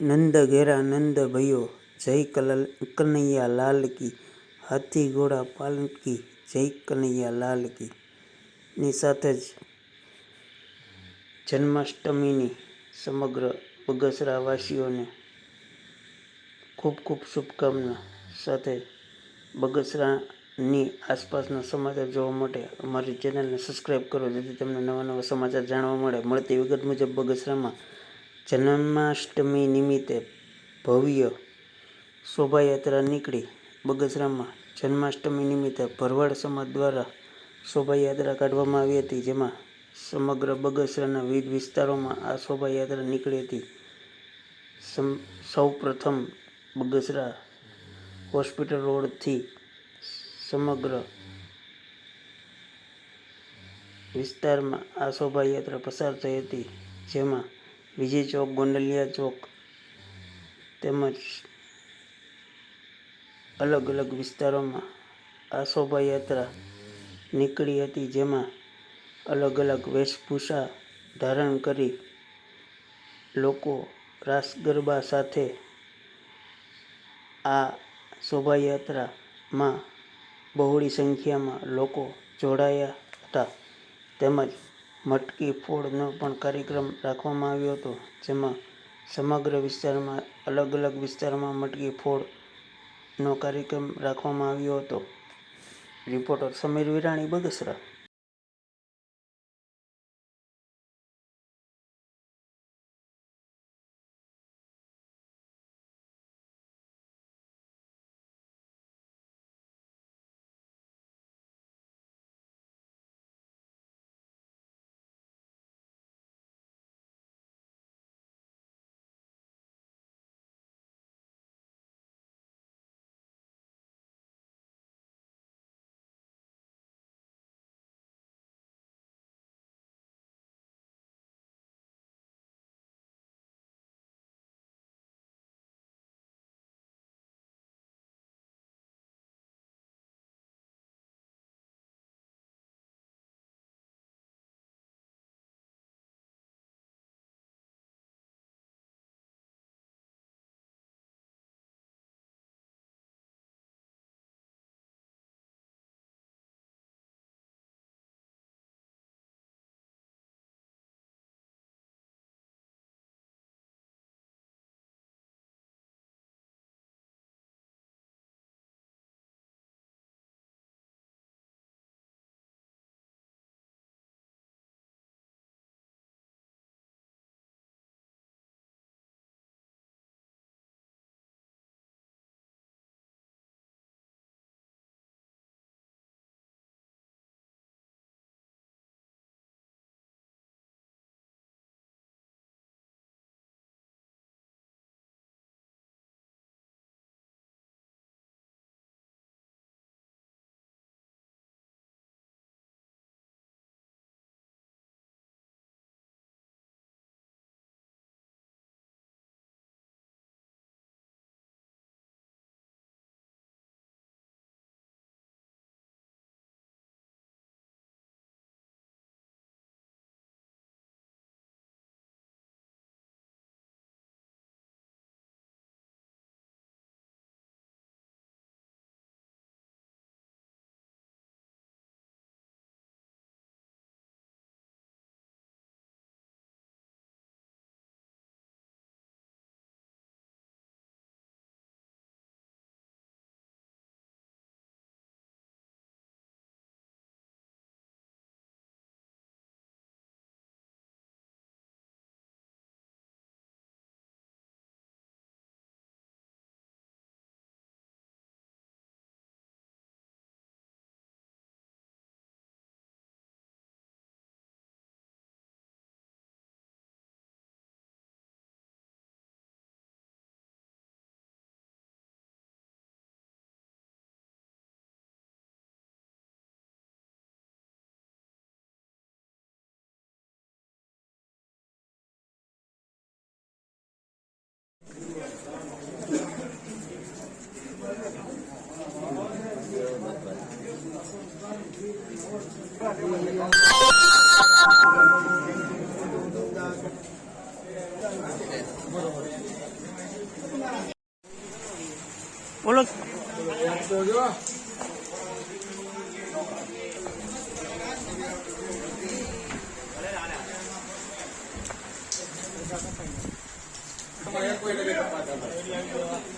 નંદ ઘેરા નંદ ભયો, જય કલ કનૈયા લાલ કી, હાથી ઘોડા પાલકી જય કનૈયા લાલ કી. ની સાથે જ જન્માષ્ટમીની સમગ્ર બગસરા વાસીઓને ખૂબ ખૂબ શુભકામના સાથે બગસરાની આસપાસના સમાચાર જોવા માટે અમારી ચેનલને સબસ્ક્રાઈબ કરો, જેથી તમને નવા નવા સમાચાર જાણવા મળે. મળતી વિગત મુજબ બગસરામાં જન્માષ્ટમી નિમિત્તે ભવ્ય શોભાયાત્રા નીકળી. બગસરામાં જન્માષ્ટમી નિમિત્તે ભરવાડ સમાજ દ્વારા શોભાયાત્રા કાઢવામાં આવી હતી, જેમાં સમગ્ર બગસરાના વિવિધ વિસ્તારોમાં આ શોભાયાત્રા નીકળી હતી. સૌ પ્રથમ બગસરા હોસ્પિટલ રોડથી સમગ્ર વિસ્તારમાં આ શોભાયાત્રા પસાર થઈ હતી, જેમાં વિજય ચોક, ગોંડલિયા ચોક, તેમજ અલગ અલગ વિસ્તારોમાં આ શોભાયાત્રા નીકળી હતી, જેમાં અલગ અલગ વેશભૂષા ધારણ કરી લોકો રાસ ગરબા સાથે આ શોભાયાત્રામાં બહોળી સંખ્યામાં લોકો જોડાયા હતા. તેમજ મટકી ફોડનો પણ કાર્યક્રમ રાખવામાં આવ્યો હતો, જેમાં સમગ્ર વિસ્તારમાં, અલગ અલગ વિસ્તારમાં મટકી ફોડનો કાર્યક્રમ રાખવામાં આવ્યો હતો. Reporter Samir Virani, Bagasara. Hola. Gracias.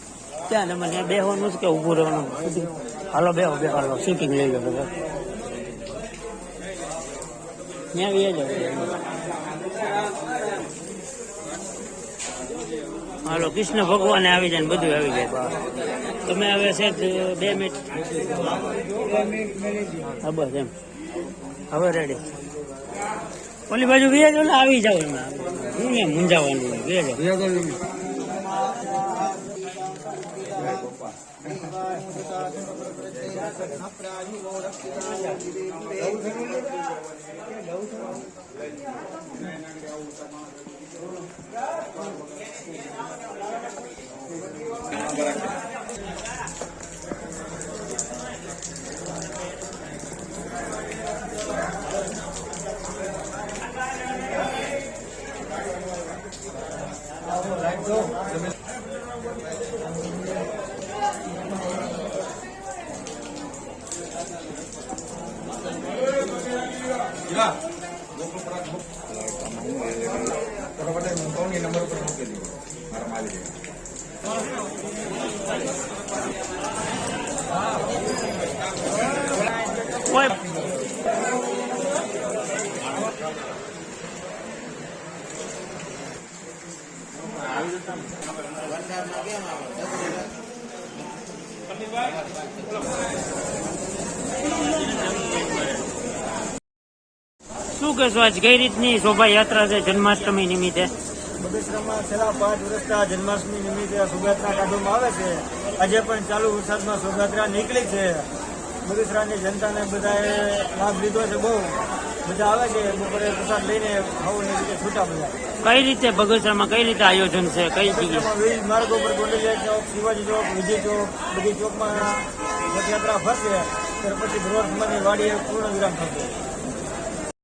ક્યાં ને મને બેહવાનું છે કે ઊભું રહેવાનું. હાલો, બેહો બે હાલો સીટિંગ લઈ લો બધા. ત્યાં બી હાલો, કૃષ્ણ ભગવાન આવી જાય બધું આવી જાય. તમે હવે છે બે મિનિટ હા, બસ એમ. હવે રેડી ઓલી બાજુ ને આવી જાવ એમાં. ને મૂંઝાવાનું ಆಗಿದೆ Terima kasih. શું કહેશો આજ? કઈ રીતની શોભાયાત્રા છે જન્માષ્ટમી નિમિત્તે? બગસરામાં છેલ્લા પાંચ વર્ષના જન્માષ્ટમી નિમિત્તે શોભાયાત્રા કાઢવામાં આવે છે. આજે પણ ચાલુ વરસાદમાં શોભાયાત્રા નીકળી છે. બગસરાની જનતાને બધાએ લાભ લીધો છે બહુ. બધા આવે છે. બપોરે પ્રસાદ લઈને ખાવું ને રીતે છૂટા બધા. કઈ રીતે બગસરામાં કઈ રીતે આયોજન છે? કઈ જગ્યાએ? માર્ગ વિવિધ માર્ગો પર ગોંડલિયા ચોક શિવાજી ચોક વિજય ચોક બધી ચોકમાં રથયાત્રા ફરશે. ત્યાર પછી ગૃહ વાડીએ પૂર્ણ વિરામ થશે.